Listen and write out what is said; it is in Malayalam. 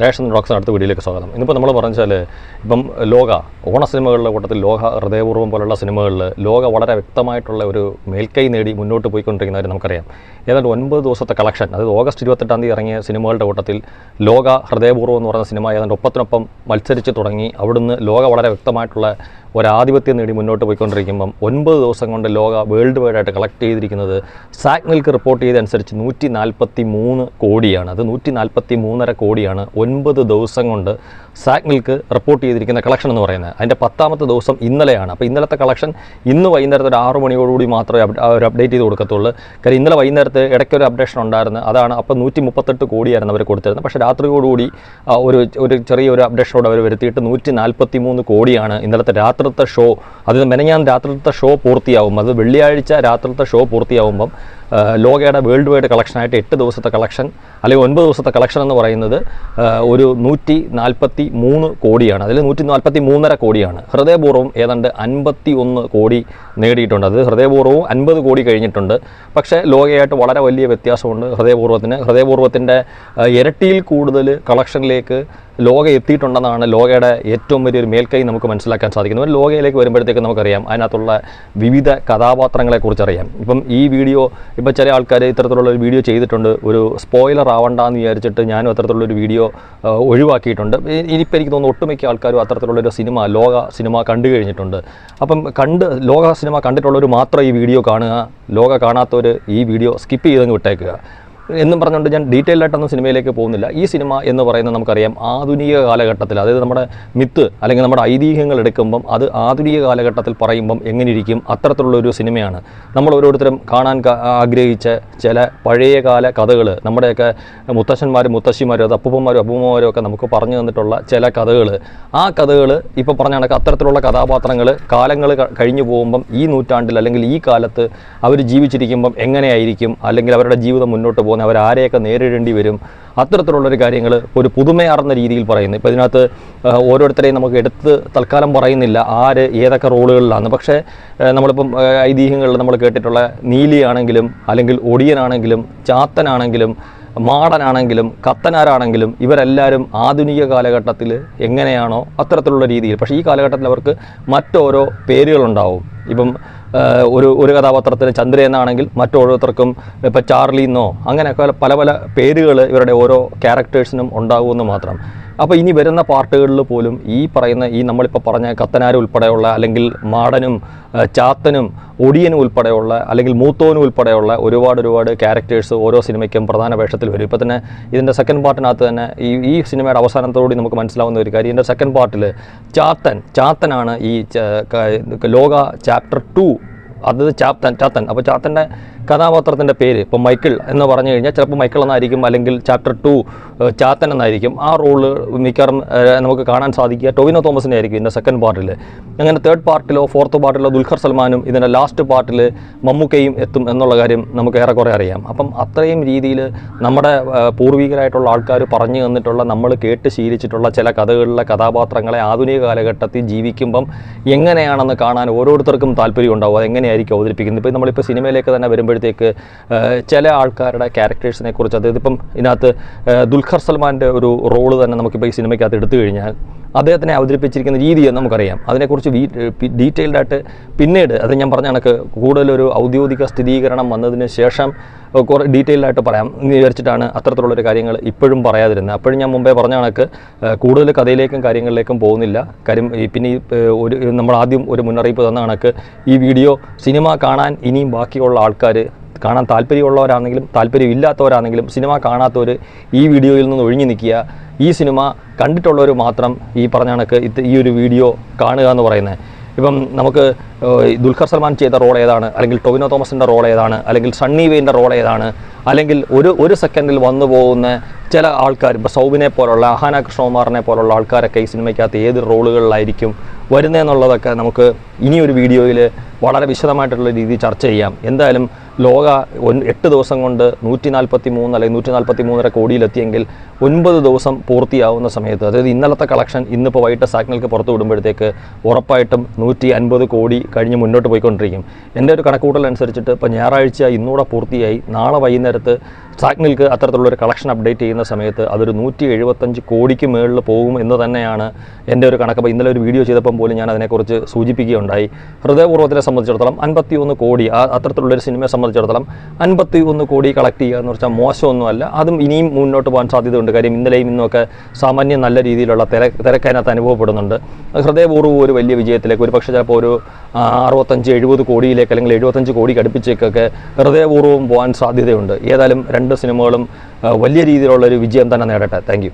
ഡാഷൻ റോക്സ് അടുത്ത വീഡിയോയിലേക്ക് സ്വാഗതം. ഇന്നിപ്പോൾ നമ്മൾ പറഞ്ഞാൽ ഇപ്പം ലോക ഓണ സിനിമകളുടെ കൂട്ടത്തിൽ ലോക ഹൃദയപൂർവം പോലുള്ള സിനിമകളിൽ ലോക വളരെ വ്യക്തമായിട്ടുള്ള ഒരു മേൽക്കൈ നേടി മുന്നോട്ട് പോയിക്കൊണ്ടിരിക്കുന്നവർ നമുക്കറിയാം. ഏതാണ്ട് ഒൻപത് ദിവസത്തെ കളക്ഷൻ അതായത് ഓഗസ്റ്റ് ഇരുപത്തെട്ടാം തീയതി ഇറങ്ങിയ സിനിമകളുടെ കൂട്ടത്തിൽ ലോക ഹൃദയപൂർവം എന്ന് പറഞ്ഞ സിനിമ ഏതാണ്ട് ഒപ്പത്തിനൊപ്പം മത്സരിച്ച് തുടങ്ങി. അവിടുന്ന് ലോക വളരെ വ്യക്തമായിട്ടുള്ള ഒരാധിപത്യം നേടി മുന്നോട്ട് പോയിക്കൊണ്ടിരിക്കുമ്പം ഒൻപത് ദിവസം കൊണ്ട് ലോക വേൾഡ് വൈഡായിട്ട് കളക്ട് ചെയ്തിരിക്കുന്നത് സാഗ്നൽക്ക് റിപ്പോർട്ട് ചെയ്തനുസരിച്ച് നൂറ്റി നാൽപ്പത്തി മൂന്ന് കോടിയാണ്. അത് നൂറ്റി നാൽപ്പത്തി മൂന്നര കോടിയാണ് ഒൻപത് ദിവസം കൊണ്ട് സാഗ്നിൽക്ക് റിപ്പോർട്ട് ചെയ്തിരിക്കുന്ന കളക്ഷൻ എന്ന് പറയുന്നത്. അതിന്റെ പത്താമത്തെ ദിവസം ഇന്നലെയാണ്. അപ്പോൾ ഇന്നലത്തെ കളക്ഷൻ ഇന്ന് വൈകുന്നേരത്തെ ഒരു ആറ് മണിയോടുകൂടി മാത്രമേ ഒരു അപ്ഡേറ്റ് ചെയ്ത് കൊടുക്കത്തുള്ളൂ. കാര്യം ഇന്നലെ വൈകുന്നേരത്ത് ഇടയ്ക്കൊരു അപ്ഡേഷൻ ഉണ്ടായിരുന്നു. അതാണ് അപ്പോൾ നൂറ്റി മുപ്പത്തെട്ട് കോടിയായിരുന്നു അവർ കൊടുത്തിരുന്നത്. പക്ഷേ രാത്രിയോടുകൂടി ഒരു ഒരു ചെറിയൊരു അപ്ഡേഷനോട് അവർ വരുത്തിയിട്ട് നൂറ്റി നാൽപ്പത്തി മൂന്ന് കോടിയാണ് ഇന്നലത്തെ രാത്രിത്തെ ഷോ അതിന് മെനഞ്ഞാൻ രാത്രിത്തെ ഷോ പൂർത്തിയാവും അത് വെള്ളിയാഴ്ച രാത്രിത്തെ ഷോ പൂർത്തിയാവുമ്പം ലോകയുടെ വേൾഡ് വൈഡ് കളക്ഷനായിട്ട് എട്ട് ദിവസത്തെ കളക്ഷൻ അല്ലെങ്കിൽ ഒൻപത് ദിവസത്തെ കളക്ഷൻ എന്ന് പറയുന്നത് ഒരു നൂറ്റി നാൽപ്പത്തി മൂന്ന് കോടിയാണ്. അതിൽ നൂറ്റി നാൽപ്പത്തി മൂന്നര കോടിയാണ്. ഹൃദയപൂർവം ഏതാണ്ട് അൻപത്തി ഒന്ന് കോടി നേടിയിട്ടുണ്ട്. അത് ഹൃദയപൂർവവും അൻപത് കോടി കഴിഞ്ഞിട്ടുണ്ട്. പക്ഷേ ലോകയായിട്ട് വളരെ വലിയ വ്യത്യാസമുണ്ട് ഹൃദയപൂർവത്തിന്. ഹൃദയപൂർവത്തിന്റെ ഇരട്ടിയിൽ കൂടുതൽ കളക്ഷനിലേക്ക് ലോക എത്തിയിട്ടുണ്ടെന്നാണ് ലോകയുടെ ഏറ്റവും വലിയൊരു മേൽക്കൈ നമുക്ക് മനസ്സിലാക്കാൻ സാധിക്കുന്നത്. ലോകയിലേക്ക് വരുമ്പോഴത്തേക്ക് നമുക്കറിയാം. അതിനകത്തുള്ള വിവിധ കഥാപാത്രങ്ങളെക്കുറിച്ച് അറിയാം ഇപ്പം ഈ വീഡിയോ ഇപ്പം ചില ആൾക്കാർ ഇത്തരത്തിലുള്ള ഒരു വീഡിയോ ചെയ്തിട്ടുണ്ട്. ഒരു സ്പോയിലർ ആവണ്ടെന്ന് വിചാരിച്ചിട്ട് ഞാനും അത്തരത്തിലുള്ളൊരു വീഡിയോ ഒഴിവാക്കിയിട്ടുണ്ട്. ഇനിയിപ്പോൾ എനിക്ക് തോന്നുന്നു ഒട്ടുമിക്ക ആൾക്കാരും അത്തരത്തിലുള്ളൊരു സിനിമ ലോക സിനിമ കണ്ടു കഴിഞ്ഞിട്ടുണ്ട്. അപ്പം കണ്ട് ലോക സിനിമ കണ്ടിട്ടുള്ളവർ മാത്രം ഈ വീഡിയോ കാണുക ലോക കാണാത്തവർ ഈ വീഡിയോ സ്കിപ്പ് ചെയ്തങ്ങ് വിട്ടേക്കുക. എന്നും പറഞ്ഞുകൊണ്ട് ഞാൻ ഡീറ്റെയിൽ ആയിട്ടൊന്നും സിനിമയിലേക്ക് പോകുന്നില്ല. ഈ സിനിമ എന്ന് പറയുന്നത് നമുക്കറിയാം ആധുനിക കാലഘട്ടത്തിൽ അതായത് നമ്മുടെ മിത്ത് അല്ലെങ്കിൽ നമ്മുടെ ഐതിഹ്യങ്ങൾ എടുക്കുമ്പം അത് ആധുനിക കാലഘട്ടത്തിൽ പറയുമ്പം എങ്ങനെയിരിക്കും അത്തരത്തിലുള്ള ഒരു സിനിമയാണ്. നമ്മൾ ഓരോരുത്തരും കാണാൻ ആഗ്രഹിച്ച ചില പഴയകാല കഥകൾ നമ്മുടെയൊക്കെ മുത്തശ്ശന്മാരും മുത്തശ്ശിമാരും അത് അപ്പൂപ്പന്മാരും അപ്പൂമ്മമാരും ഒക്കെ നമുക്ക് പറഞ്ഞു തന്നിട്ടുള്ള ചില കഥകൾ. ആ കഥകൾ ഇപ്പോൾ പറഞ്ഞ കണക്ക് അത്തരത്തിലുള്ള കഥാപാത്രങ്ങൾ കാലങ്ങൾ കഴിഞ്ഞു പോകുമ്പം ഈ നൂറ്റാണ്ടിൽ അല്ലെങ്കിൽ ഈ കാലത്ത് അവർ ജീവിച്ചിരിക്കുമ്പം എങ്ങനെയായിരിക്കും? അല്ലെങ്കിൽ അവരുടെ ജീവിതം മുന്നോട്ട് പോകുന്നത് അവർ ആരെയൊക്കെ നേരിടേണ്ടി വരും. അത്തരത്തിലുള്ളൊരു കാര്യങ്ങൾ ഒരു പുതുമയാർന്ന രീതിയിൽ പറയുന്നു. ഇപ്പോൾ ഇതിനകത്ത് ഓരോരുത്തരെയും നമുക്ക് എടുത്ത് തൽക്കാലം പറയുന്നില്ല ആര് ഏതൊക്കെ റോളുകളിലാണ്. പക്ഷേ നമ്മളിപ്പം ഐതിഹ്യങ്ങളിൽ നമ്മൾ കേട്ടിട്ടുള്ള നീലിയാണെങ്കിലും അല്ലെങ്കിൽ ഒടിയനാണെങ്കിലും ചാത്തനാണെങ്കിലും മാടനാണെങ്കിലും കത്തനാരാണെങ്കിലും ഇവരെല്ലാവരും ആധുനിക കാലഘട്ടത്തിൽ എങ്ങനെയാണോ അത്തരത്തിലുള്ള രീതിയിൽ. പക്ഷേ ഈ കാലഘട്ടത്തിൽ അവർക്ക് മറ്റോരോ പേരുകളുണ്ടാവും. ഇപ്പം ഒരു ഒരു കഥാപാത്രത്തിന് ചന്ദ്ര എന്നാണെങ്കിൽ മറ്റോരോരുത്തർക്കും ഇപ്പോൾ ചാർലി എന്നോ അങ്ങനെയൊക്കെ പല പല പേരുകൾ ഇവരുടെ ഓരോ ക്യാരക്ടേഴ്സിനും ഉണ്ടാകുമെന്ന് മാത്രം. അപ്പോൾ ഇനി വരുന്ന പാർട്ടുകളിൽ പോലും ഈ പറയുന്ന ഈ നമ്മളിപ്പോൾ പറഞ്ഞ കത്തനാർ ഉൾപ്പെടെയുള്ള അല്ലെങ്കിൽ മാടനും ചാത്തനും ഒടിയനും ഉൾപ്പെടെയുള്ള അല്ലെങ്കിൽ മൂത്തോനും ഉൾപ്പെടെയുള്ള ഒരുപാട് ഒരുപാട് ക്യാരക്ടേഴ്സ് ഓരോ സിനിമയ്ക്കും പ്രധാന വേഷത്തിൽ വരും. ഇപ്പോൾ തന്നെ ഇതിന്റെ സെക്കൻഡ് പാർട്ടിനകത്ത് തന്നെ ഈ ഈ സിനിമയുടെ അവസാനത്തോടുകൂടി നമുക്ക് മനസ്സിലാവുന്ന ഒരു കാര്യം ഇതിന്റെ സെക്കൻഡ് പാർട്ടിൽ ചാത്തൻ ചാത്തനാണ് ഈ ലോക ചാപ്റ്റർ ടു അത് ചാത്തൻ ചാത്തൻ. അപ്പോൾ ചാത്തന്റെ കഥാപാത്രത്തിന്റെ പേര് ഇപ്പോൾ മൈക്കിൾ എന്ന് പറഞ്ഞു കഴിഞ്ഞാൽ ചിലപ്പോൾ മൈക്കിൾ എന്നായിരിക്കും അല്ലെങ്കിൽ ചാപ്റ്റർ ടു ചാത്തൻ എന്നായിരിക്കും. ആ റോൾ മിക്കവാറും നമുക്ക് കാണാൻ സാധിക്കുക. ടൊവിനോ തോമസിനെ ആയിരിക്കും ഇതിന്റെ സെക്കൻഡ് പാർട്ടിൽ അങ്ങനെ തേർഡ് പാർട്ടിലോ ഫോർത്ത് പാർട്ടിലോ ദുൽഖർ സൽമാനും ഇതിന്റെ ലാസ്റ്റ് പാർട്ടിൽ മമ്മൂക്കയും എത്തും എന്നുള്ള കാര്യം നമുക്ക് ഏറെക്കുറെ അറിയാം. അപ്പം അത്രയും രീതിയിൽ നമ്മുടെ പൂർവികരായിട്ടുള്ള ആൾക്കാർ പറഞ്ഞു തന്നിട്ടുള്ള നമ്മൾ കേട്ട് ശീലിച്ചിട്ടുള്ള ചില കഥകളിലെ കഥാപാത്രങ്ങളെ ആധുനിക കാലഘട്ടത്തിൽ ജീവിക്കുമ്പം എങ്ങനെയാണെന്ന് കാണാൻ ഓരോരുത്തർക്കും താല്പര്യം ഉണ്ടാവും അതെങ്ങനെയായിരിക്കും അവതരിപ്പിക്കുന്നത്? ഇപ്പോൾ നമ്മളിപ്പോൾ സിനിമയിലേക്ക് തന്നെ വരുമ്പോഴത്തേക്ക് ഏഹ്, ചില ആൾക്കാരുടെ ക്യാരക്ടേഴ്സിനെ കുറിച്ച് അതായത് ഇപ്പം ഇതിനകത്ത് ദുൽഖർ സൽമാന്റെ ഒരു റോൾ തന്നെ നമുക്കിപ്പോൾ ഈ സിനിമയ്ക്കകത്ത് എടുത്തു കഴിഞ്ഞാൽ അദ്ദേഹത്തിനെ അവതരിപ്പിച്ചിരിക്കുന്ന രീതി നമുക്കറിയാം. അതിനെക്കുറിച്ച് ഡീറ്റെയിൽഡ് ആയിട്ട് പിന്നീട് അത് ഞാൻ പറഞ്ഞ കണക്ക് കൂടുതലൊരു ഔദ്യോഗിക സ്ഥിരീകരണം വന്നതിന് ശേഷം കുറേ ഡീറ്റെയിൽഡ് ആയിട്ട് പറയാം. എന്ന് വിചാരിച്ചിട്ടാണ് അത്തരത്തിലുള്ളൊരു കാര്യങ്ങൾ ഇപ്പോഴും പറയാതിരുന്നത്. അപ്പോഴും ഞാൻ മുമ്പേ പറഞ്ഞ കണക്ക് കൂടുതൽ കഥയിലേക്കും കാര്യങ്ങളിലേക്കും പോകുന്നില്ല. കാര്യം പിന്നെ ഒരു നമ്മൾ ആദ്യം ഒരു മുന്നറിയിപ്പ് തന്ന കണക്ക് ഈ വീഡിയോ സിനിമ കാണാൻ ഇനിയും ബാക്കിയുള്ള ആൾക്കാർ കാണാൻ താല്പര്യമുള്ളവരാണെങ്കിലും താല്പര്യമില്ലാത്തവരാണെങ്കിലും സിനിമ കാണാത്തവർ ഈ വീഡിയോയിൽ നിന്ന് ഒഴിഞ്ഞു നിൽക്കുക. ഈ സിനിമ കണ്ടിട്ടുള്ളവർ മാത്രം ഈ പറഞ്ഞ കണക്ക് ഈ ഒരു വീഡിയോ കാണുക എന്ന് പറയുന്നത്. ഇപ്പം നമുക്ക് ദുൽഖർ സൽമാൻ ചെയ്ത റോൾ ഏതാണ്? അല്ലെങ്കിൽ ടൊവിനോ തോമസിന്റെ റോൾ ഏതാണ്? അല്ലെങ്കിൽ സണ്ണി വെയിന്റെ റോൾ ഏതാണ്? അല്ലെങ്കിൽ ഒരു ഒരു സെക്കൻഡിൽ വന്നു പോകുന്ന ചില ആൾക്കാർ ഇപ്പോൾ സൗബിനെ പോലുള്ള അഹാന കൃഷ്ണകുമാറിനെ പോലുള്ള ആൾക്കാരൊക്കെ ഈ സിനിമയ്ക്കകത്ത് ഏത് റോളുകളിലായിരിക്കും വരുന്നതെന്നുള്ളതൊക്കെ നമുക്ക് ഇനിയൊരു വീഡിയോയിൽ വളരെ വിശദമായിട്ടുള്ള രീതിയിൽ ചർച്ച ചെയ്യാം. എന്തായാലും ലോക എട്ട് ദിവസം കൊണ്ട് നൂറ്റി നാൽപ്പത്തി മൂന്ന് അല്ലെങ്കിൽ നൂറ്റി നാൽപ്പത്തി മൂന്നര കോടിയിലെത്തിയെങ്കിൽ ഒൻപത് ദിവസം പൂർത്തിയാവുന്ന സമയത്ത് അതായത് ഇന്നലത്തെ കളക്ഷൻ ഇന്നിപ്പോൾ വൈകിട്ട് സാഗ്നൽക്ക് പുറത്തു വിടുമ്പോഴത്തേക്ക് ഉറപ്പായിട്ടും നൂറ്റി അൻപത് കോടി കഴിഞ്ഞ് മുന്നോട്ട് പോയിക്കൊണ്ടിരിക്കും. എന്റെ ഒരു കണക്കൂട്ടൽ അനുസരിച്ചിട്ട് ഇപ്പോൾ ഞായറാഴ്ച ഇന്നുകൂടെ പൂർത്തിയായി. നാളെ വൈകുന്നേരത്ത് സാഗ്നിൽക്ക് അത്തരത്തിലുള്ളൊരു കളക്ഷൻ അപ്ഡേറ്റ് ചെയ്യുന്ന സമയത്ത് അതൊരു നൂറ്റി എഴുപത്തഞ്ച് കോടിക്ക് മേളിൽ പോകും എന്ന് തന്നെയാണ് എന്റെ ഒരു കണക്ക്. അപ്പോൾ ഇന്നലെ ഒരു വീഡിയോ ചെയ്തപ്പം പോലും ഞാൻ അതിനെക്കുറിച്ച് സൂചിപ്പിക്കുകയുണ്ടായി. ഹൃദയപൂർവത്തിനെ സംബന്ധിച്ചിടത്തോളം അൻപത്തി ഒന്ന് കോടി ആ അത്തരത്തിലുള്ളൊരു സിനിമയെ സംബന്ധിച്ചിടത്തോളം അൻപത്തി ഒന്ന് കോടി കളക്ട് ചെയ്യുക എന്ന് വെച്ചാൽ മോശമൊന്നുമല്ല. അതും ഇനിയും മുന്നോട്ട് പോകാൻ സാധ്യതയുണ്ട്. കാര്യം ഇന്നലെയും ഇന്നൊക്കെ സാമാന്യം നല്ല രീതിയിലുള്ള തിരക്ക് തിരക്കതിനകത്ത് അനുഭവപ്പെടുന്നുണ്ട്. ഹൃദയപൂർവം ഒരു വലിയ വിജയത്തിലേക്ക് ഒരു പക്ഷേ ചിലപ്പോൾ ഒരു അറുപത്തഞ്ച് എഴുപത് കോടിയിലേക്ക് അല്ലെങ്കിൽ എഴുപത്തഞ്ച് കോടി അടുപ്പിച്ചേക്കൊക്കെ ഹൃദയപൂർവം പോകാൻ സാധ്യതയുണ്ട്. ഏതായാലും രണ്ട് സിനിമകളും വലിയ രീതിയിലുള്ളൊരു വിജയം തന്നെ നേടട്ടെ. താങ്ക്